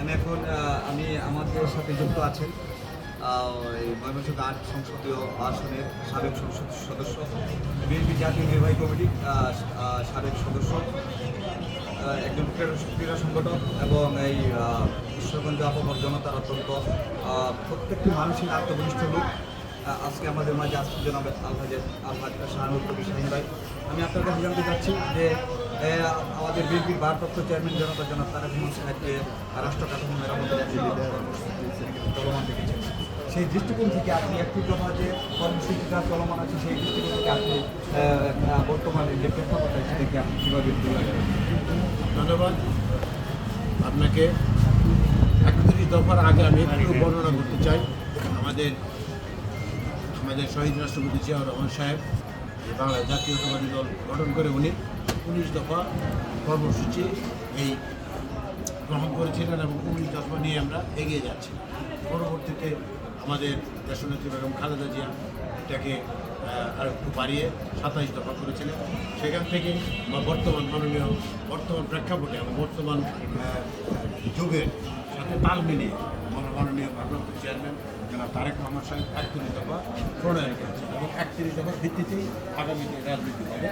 আমি এখন আমি আমাদের সাথে যুক্ত আছেন ময়মনসিংহ আট সংসদীয় আসনের সাবেক সংসদ সদস্য, বিএনপি জাতীয় নির্বাহী কমিটির সাবেক সদস্য একজন ক্রীড়া সংগঠক এবং এই ঈশ্বরগঞ্জ আপামর জনতার অত্যন্ত প্রত্যেকটি মানুষের আত্মঘনিষ্ঠ লোক। আজকে আমাদের মাঝে আসছে জনাব আলহাজের আলহাজ শাহানুর কবি শাহিন ভাই। আমি আপনার কাছে জানতে চাচ্ছি যে আমাদের বিএনপির ভারপ্রাপ্ত চেয়ারম্যান জনতা, জনাব তারেক রহমান সাহেবকে রাষ্ট্র কাঠামো মেরামতের চলমান দেখেছেন সেই দৃষ্টিকোণ থেকে আপনি একটি কথা যে কর্মসূচিটা চলমান আছে, সেই দৃষ্টিকোণ থেকে আপনি বর্তমানে যে প্রেক্ষাপট আছে সেটাকে আপনি কীভাবে ধন্যবাদ। আপনাকে একত্রিশ দফার আগে আমি একটু বর্ণনা করতে চাই। আমাদের আমাদের শহীদ রাষ্ট্রপতি জিয়াউর রহমান সাহেব বাংলা জাতীয়তাবাদী দল গঠন করে উনি উনিশ দফা কর্মসূচি এই গ্রহণ করেছিলেন এবং উনিশ দফা নিয়ে আমরা এগিয়ে যাচ্ছি। পরবর্তীতে আমাদের দেশনেত্রী বেগম খালেদা জিয়া এটাকে আর একটু বাড়িয়ে সাতাইশ দফা করেছিলেন। সেখান থেকে বা বর্তমান মাননীয়, বর্তমান প্রেক্ষাপটে এবং বর্তমান যুগের সাথে তাল মিলিয়ে মাননীয় ভারপ্রাপ্ত চেয়ারম্যান জনাব তারেক রহমান সাহেব একত্রিশ দফা প্রণয়ন করেছেন এবং একত্রিশ দফার ভিত্তিতেই আগামীতে রাজনীতি হবে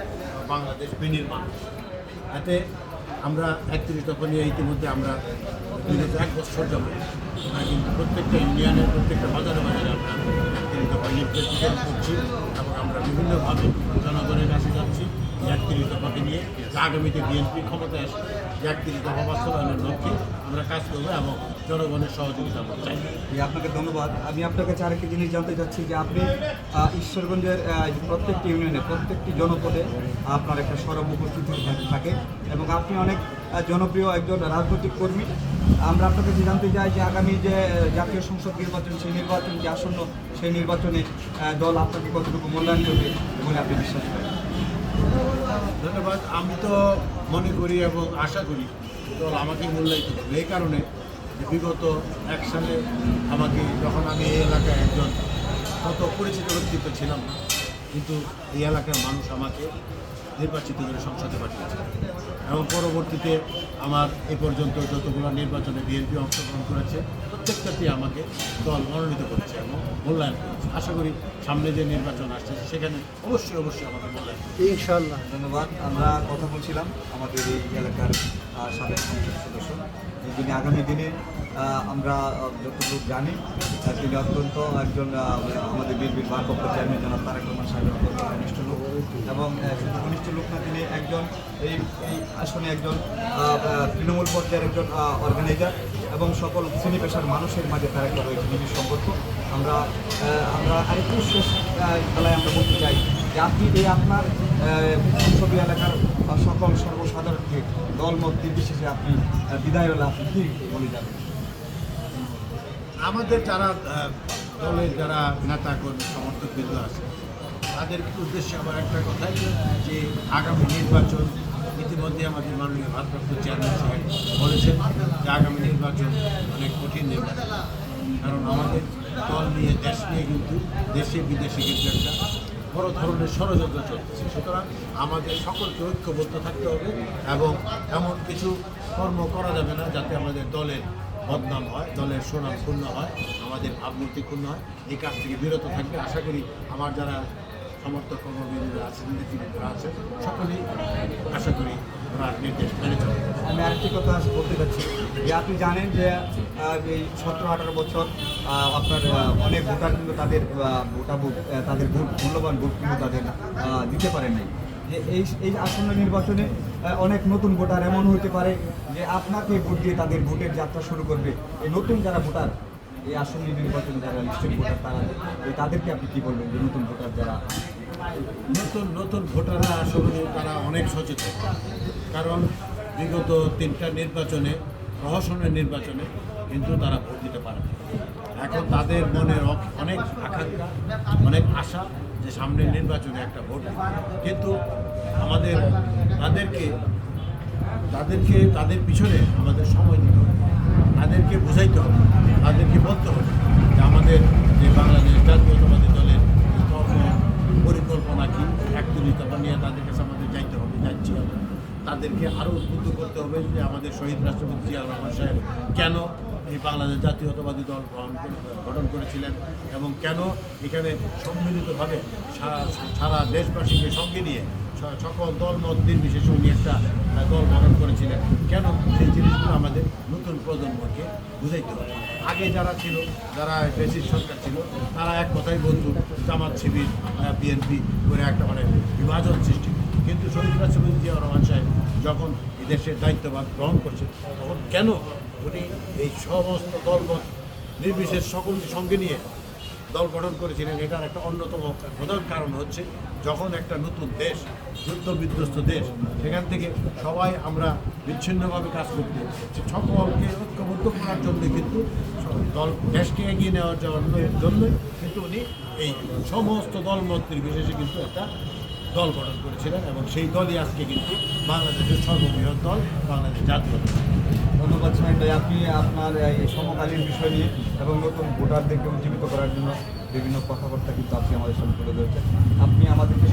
বাংলাদেশ বিনির্মাণ এতে আমরা একত্রিশ দফা নিয়ে ইতিমধ্যে আমরা বিগত এক বছর যাব কিন্তু প্রত্যেকটা ইউনিয়নের প্রত্যেকটা বাজারে বাজারে আমরা একত্রিশ দফা নির্দেশিত করছি এবং আমরা বিভিন্নভাবে জনগণের কাছে যাচ্ছি একত্রিশ দফাকে নিয়ে আগামীতে বিএনপি ক্ষমতায় আসে যে একত্রিশ দফা বাস্তবায়নের লক্ষ্যে আমরা কাজ করব এবং জনগণের সহযোগিতা চাই আপনাকে ধন্যবাদ। আমি আপনার কাছে আরেকটি জিনিস জানতে চাচ্ছি যে আপনি ঈশ্বরগঞ্জের প্রত্যেকটি ইউনিয়নে, প্রত্যেকটি জনপদে আপনার একটা সরব উপস্থিতি থাকে এবং আপনি অনেক জনপ্রিয় একজন রাজনৈতিক কর্মী। আমরা আপনার কাছে জানতে চাই যে আগামী যে জাতীয় সংসদ নির্বাচন, সেই নির্বাচন, যে আসন্ন সেই নির্বাচনে দল আপনাকে কতটুকু মূল্যায়ন করবে বলে আপনি বিশ্বাস করেন? ধন্যবাদ, আমি তো মনে করি এবং আশা করি দল আমাকে মূল্যায়িত করবে। এই কারণে বিগত এক সালে আমাকে, যখন আমি এই এলাকায় একজন কত পরিচিত ব্যক্তিত্ব ছিলাম না, কিন্তু এই এলাকার মানুষ আমাকে নির্বাচিত করে সংসদে পাঠিয়েছে। এবং পরবর্তীতে আমার এ পর্যন্ত যতগুলো নির্বাচনে বিএনপি অংশগ্রহণ করেছে প্রত্যেকটাতেই আমাকে দল মনোনীত করেছে এবং মূল্যায়ন করেছে। আশা করি সামনে যে নির্বাচন আসছে সেখানে অবশ্যই অবশ্যই আমাকে মূল্যায়ন। ইনশাল্লাহ ধন্যবাদ। আমরা কথা বলছিলাম আমাদের এই এলাকার সাবেক সংসদ সদস্য। যিনি আগামী দিনে আমরা যতটুকু জানি তিনি অত্যন্ত একজন আমাদের বিএনপির ভারপ্রাপ্ত চেয়ারম্যান জনাব তারেক রহমান সাহেবের অত্যন্ত ঘনিষ্ঠ লোক। এবং ঘনিষ্ঠ লোক একজন এই এই আসনে একজন তৃণমূল পর্যায়ের একজন অর্গানাইজার এবং সকল শ্রেণি পেশার মানুষের মাঝে তার একটা রয়েছে নিজের সম্পর্ক। আমরা আমরা আরেকটু শেষ বেলায় আমরা বলতে চাই যে আপনি এই আপনার সংসদীয় এলাকার সকল সর্বসাধারণকে দলমত নির্বিশেষে আপনি বিদায় হলে আপনি কী বলে যাবেন? আমাদের যারা দলের যারা নেতা কর্মী সমর্থক বিন্দু আছে তাদের উদ্দেশ্যে আমার একটা কথাই, যে আগামী নির্বাচন ইতিমধ্যে আমাদের মাননীয় ভারপ্রাপ্ত চেয়ারম্যান সাহেব বলেছেন যে আগামী নির্বাচন অনেক কঠিন নির্বাচন। কারণ আমাদের দল নিয়ে, দেশ নিয়ে কিন্তু দেশে বিদেশে কিন্তু একটা বড় ধরনের ষড়যন্ত্র চলছে সুতরাং আমাদের সকলকে ঐক্যবদ্ধ থাকতে হবে এবং এমন কিছু কর্ম করা যাবে না যাতে আমাদের দলের বদনাম হয়, দলের সুনাম ক্ষুণ্ণ হয়, আমাদের ভাবমূর্তি ক্ষুণ্ণ হয়। এই কাজ থেকে বিরত থাকবে। আশা করি আমার যারা সমর্থক কর্মবিন্দুরা আছেন নীতিবিদরা আছেন, সকলেই আশা করি আমি আরেকটি কথা বলতে চাচ্ছি যে আপনি জানেন যে এই সতেরো, আঠারো বছর আপনার অনেক ভোটার কিন্তু তাদের ভোটা তাদের ভোট, মূল্যবান ভোট কিন্তু তাদের দিতে পারেন নাই। যে এই এই আসন্ন নির্বাচনে অনেক নতুন ভোটার এমন হতে পারে যে আপনাকে ভোট দিয়ে তাদের ভোটের যাত্রা শুরু করবে। এই নতুন যারা ভোটার, এই আসন্ন নির্বাচনে যারা লিস্টেড ভোটার, তারা তাদেরকে আপনি কী বলবেন যে নতুন ভোটার যারা নতুন নতুন ভোটাররা আসলে তারা অনেক সচেতন। কারণ বিগত তিনটা নির্বাচনে প্রহসনের নির্বাচনে কিন্তু তারা ভোট দিতে পারে। এখন তাদের মনে অনেক আকাঙ্ক্ষা, অনেক আশা যে সামনের নির্বাচনে একটা ভোট কিন্তু আমাদের, তাদেরকে তাদেরকে, তাদের পিছনে আমাদের সময় দিতে হবে। তাদেরকে বোঝাইতে হবে, তাদেরকে বলতে হবে যে আমাদের যে বাংলাদেশ জাতীয়তাবাদী দলের যে কর্ম পরিকল্পনা কি একত্রিত নিয়ে তাদের কাছে আমাদের যাইতে হবে যাচ্ছি আমরা তাদেরকে আরও উদ্বুদ্ধ করতে হবে যে আমাদের শহীদ রাষ্ট্রপতি জিয়াউর রহমান সাহেব কেন এই বাংলাদেশ জাতীয়তাবাদী দল গ্রহণ গঠন করেছিলেন এবং কেন এখানে সম্মিলিতভাবে সারা দেশবাসীকে সঙ্গে নিয়ে সকল দল মত নির্বিশেষে উনি একটা দল গঠন করেছিলেন কেন সেই জিনিসগুলো আমাদের নতুন প্রজন্মকে বুঝাইতে হবে আগে যারা ছিল, যারা বেশির সরকার ছিল, তারা এক কথাই বলতো জামাত শিবির বিএনপি করে একটা মানে বিভাজন সৃষ্টি। কিন্তু শহীদ রাষ্ট্রপতি জিয়া রহমান সাহেব যখন এই দেশের দায়িত্বভার গ্রহণ করছেন তখন কেন উনি এই সমস্ত দলমত নির্বিশেষ সকলকে সঙ্গে নিয়ে দল গঠন করেছিলেন? এটার একটা অন্যতম প্রধান কারণ হচ্ছে যখন একটা নতুন দেশ, যুদ্ধ বিধ্বস্ত দেশ, সেখান থেকে সবাই আমরা বিচ্ছিন্নভাবে কাজ করতে সকলকে ঐক্যবদ্ধ করার জন্য কিন্তু দল দেশকে এগিয়ে নেওয়ার জন্য কিন্তু উনি এই সমস্ত দলমত নির্বিশেষে কিন্তু একটা দল গঠন করেছিলেন এবং সেই দলই আজকে কিন্তু বাংলাদেশের সর্ববৃহৎ দল, বাংলাদেশ জাতীয় দল। ধন্যবাদ ভাই। আপনি আপনার এই সমকালীন বিষয় নিয়ে এবং নতুন ভোটারদেরকে উজ্জীবিত করার জন্য বিভিন্ন কথাবার্তা কিন্তু আপনি আমাদের সঙ্গে তুলে ধরেছেন। আপনি আমাদেরকে